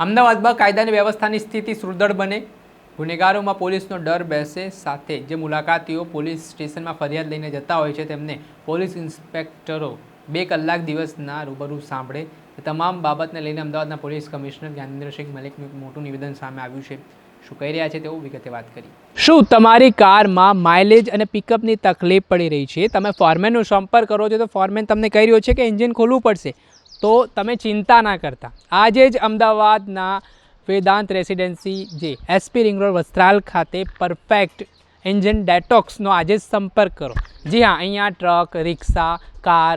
અમદાવાદમાં કાયદાની વ્યવસ્થાની સ્થિતિ સુદૃઢ બને. ગુનેગારોમાં પોલીસનો ડર બેસે સાથે. જે મુલાકાતીઓ પોલીસ સ્ટેશનમાં ફરિયાદ લઈને જતા હોય છે, તેમને પોલીસ ઇન્સ્પેક્ટરો બે કલાક દિવસના રૂબરૂ સાંભળે. તમામ બાબતને લઈને અમદાવાદના પોલીસ કમિશનર જ્ઞાનેન્દ્રસિંહ મલિકનું મોટું નિવેદન સામે આવ્યું છે. શું કહી રહ્યા છે તેવું વિગતે વાત કરી. શું તમારી કારમાં માઇલેજ અને પિકઅપની તકલીફ પડી રહી છે? તમે ફોરમેનનો સંપર્ક કરો છો તો ફોરમેન તમને કહી રહ્યો છે કે એન્જિન ખોલવું પડશે. તો તમે ચિંતા ના કરતા. આજે જ અમદાવાદના વેદાંત રેસિડેન્સી જે એસપી રિંગ રોડ વસ્ત્રાલ ખાતે પરફેક્ટ એન્જિન ડેટોક્સનો આજે સંપર્ક કરો. જી હા, અહીંયા ટ્રક, રિક્ષા, કાર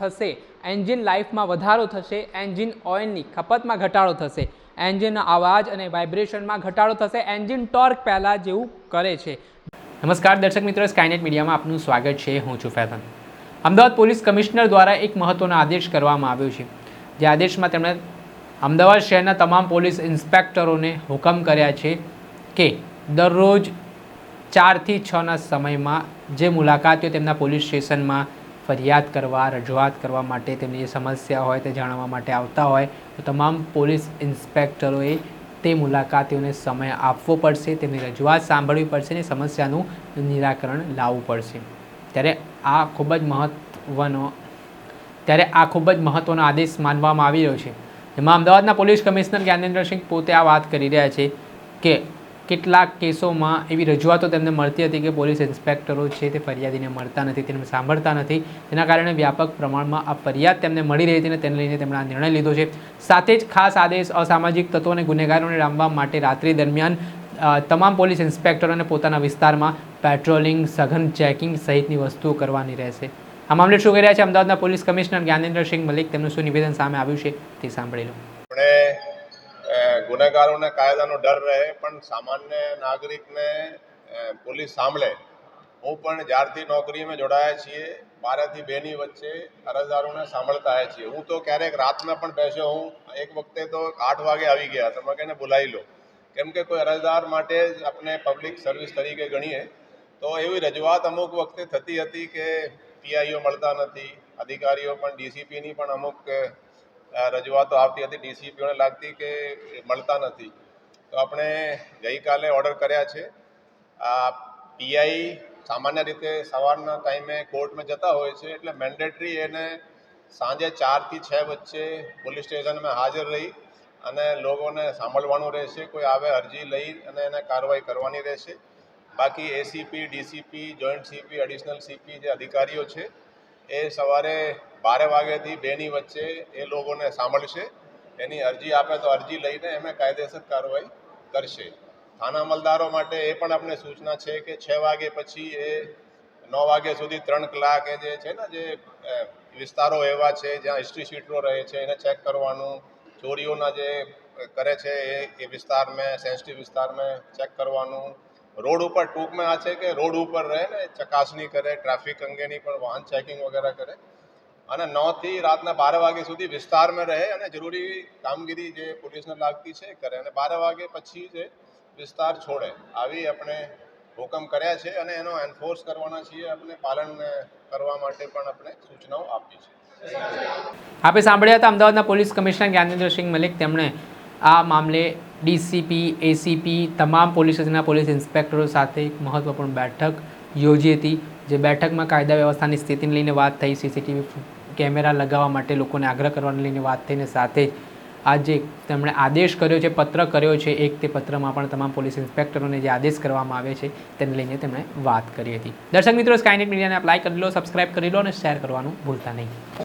થશે, એન્જિન લાઈફમાં વધારો થશે, એન્જિન ઓઇલની ખપતમાં ઘટાડો થશે એન્જિન અવાજ અને વાઇબ્રેશનમાં ઘટાડો થશે, એન્જિન ટોર્ક પહેલાં જેવું કરે છે. નમસ્કાર દર્શક મિત્રો સ્કાયનેટ મીડિયામાં આપનું સ્વાગત છે, હું છું ફેતન. અમદાવાદ પોલીસ કમિશનર દ્વારા એક મહત્ત્વનો આદેશ કરવામાં આવ્યો છે, જે આદેશમાં તેમણે અમદાવાદ શહેરના તમામ પોલીસ ઇન્સ્પેક્ટરોને હુકમ કર્યા છે કે દરરોજ ચારથી છના સમયમાં જે મુલાકાતીઓ તેમના પોલીસ સ્ટેશનમાં ફરિયાદ કરવા, રજૂઆત કરવા માટે તેમની જે સમસ્યા હોય તે જાણવા માટે આવતા હોય, તો તમામ પોલીસ ઇન્સ્પેક્ટરોએ તે મુલાકાતીઓને સમય આપવો પડશે, તેમની રજૂઆત સાંભળવી પડશે અને સમસ્યાનું નિરાકરણ લાવવું પડશે. ત્યારે આ ખૂબ જ મહત્ત્વનો ત્યારે આ ખૂબ જ મહત્ત્વનો આદેશ માનવામાં આવી રહ્યો છે. જેમાં અમદાવાદના પોલીસ કમિશનર જ્ઞાનેન્દ્રસિંહ પોતે આ વાત કરી રહ્યા છે કે કેટલાક કેસોમાં એવી રજૂઆતો તેમને મળતી હતી કે પોલીસ ઇન્સ્પેક્ટરો છે તે ફરિયાદીને મળતા નથી તેને સાંભળતા નથી. તેના કારણે વ્યાપક પ્રમાણમાં આ ફરિયાદ તેમને મળી રહી હતી અને તેને લઈને તેમણે આ નિર્ણય લીધો છે. સાથે જ ખાસ આદેશ અસામાજિક તત્વો અને ગુનેગારોને રામવા માટે રાત્રિ દરમિયાન તમામ પોલીસ ઇન્સ્પેક્ટરોને પોતાના વિસ્તારમાં પેટ્રોલિંગ, સઘન ચેકિંગ સહિતની વસ્તુઓ કરવાની રહેશે. આ મામલે શું કરી રહ્યા છે? અમદાવાદના પોલીસ કમિશનર જ્ઞાનેન્દ્રસિંહ મલિક તેમનું શું નિવેદન સામે આવ્યું છે તે સાંભળી લો. ગુનેગારોને કાયદાનો ડર રહે, પણ સામાન્ય નાગરિકને પોલીસ સાંભળે. હું પણ જ્યારથી નોકરીમાં જોડાયા છીએ, બારથી બેની વચ્ચે અરજદારોને સાંભળતા છીએ. હું તો ક્યારેક રાતના પણ બેસ્યો હું એક વખતે તો આઠ વાગે આવી ગયા તમે કહીને બોલાવી લો. કેમ કે કોઈ અરજદાર માટે જ આપણે પબ્લિક સર્વિસ તરીકે ગણીએ. તો એવી રજૂઆત અમુક વખતે થતી હતી કે પીઆઈઓ મળતા નથી, અધિકારીઓ પણ, ડીસીપીની પણ અમુક રજૂઆતો આવતી હતી. ડીસીપીઓને લાગતી કે મળતા નથી. તો આપણે ગઈકાલે ઓર્ડર કર્યા છે. આ પીઆઈ સામાન્ય રીતે સવારના ટાઈમે કોર્ટમાં જતા હોય છે. એટલે મેન્ડેટરી એને સાંજે ચારથી છ વચ્ચે પોલીસ સ્ટેશનમાં હાજર રહી અને લોકોને સાંભળવાનું રહેશે. કોઈ આવે અરજી લઈ અને એને કાર્યવાહી કરવાની રહેશે. બાકી ACP, DCP, joint CP, additional CP જે અધિકારીઓ છે એ સવારે બારે વાગ્યાથી બેની વચ્ચે એ લોકોને સાંભળશે. એની અરજી આપે તો અરજી લઈને એમને કાયદેસર કાર્યવાહી કરશે. થાના અમલદારો માટે એ પણ આપણે સૂચના છે કે છ વાગે પછી એ નવ વાગ્યા સુધી ત્રણ કલાક એ જે છે ને, જે વિસ્તારો એવા છે જ્યાં હિસ્ટ્રી શીટરો રહે છે, એને ચેક કરવાનું, ચોરીઓના જે કરે છે એ એ વિસ્તારમાં સેન્સિટિવ વિસ્તારમાં ચેક કરવાનું રોડ ઉપર ટૂંકમાં આ છે કે રોડ ઉપર રહે ને ચકાસણી કરે, ટ્રાફિક અંગેની પણ વાહન ચેકિંગ વગેરે કરે અને નવથી રાતના બાર વાગ્યા સુધી વિસ્તારમાં રહે અને જરૂરી કામગીરી જે પોલીસને લાગતી છે કરે અને બાર વાગે પછી જે વિસ્તાર છોડે. આવી આપણે હુકમ કર્યા છે અને એનો એન્ફોર્સ કરવાના છીએ. આપણે પાલન કરવા માટે પણ આપણે સૂચનાઓ આપી છે. આપણે સાંભળ્યા હતા અમદાવાદના પોલીસ કમિશનર જ્ઞાનેન્દ્રસિંહ મલિક. તેમણે આ મામલે ડીસીપી, એસીપી, તમામ પોલીસ સ્ટેશનના પોલીસ ઇન્સ્પેક્ટરો સાથે એક મહત્ત્વપૂર્ણ બેઠક યોજી હતી, જે બેઠકમાં કાયદા વ્યવસ્થાની સ્થિતિને લઈને વાત થઈ, સીસીટીવી કેમેરા લગાવવા માટે લોકોને આગ્રહ કરવાને લઈને વાત થઈને સાથે આજે તેમણે આદેશ કર્યો છે, પત્ર કર્યો છે, એક તે પત્રમાં પણ તમામ પોલીસ ઇન્સ્પેક્ટરોને જે આદેશ કરવામાં આવે છે, તેને લઈને તેમણે વાત કરી હતી. દર્શક મિત્રો સ્કાયનેટ મીડિયાને અપ્લાય કરી લો સબસ્ક્રાઇબ કરી લો અને શેર કરવાનું ભૂલતા નહીં.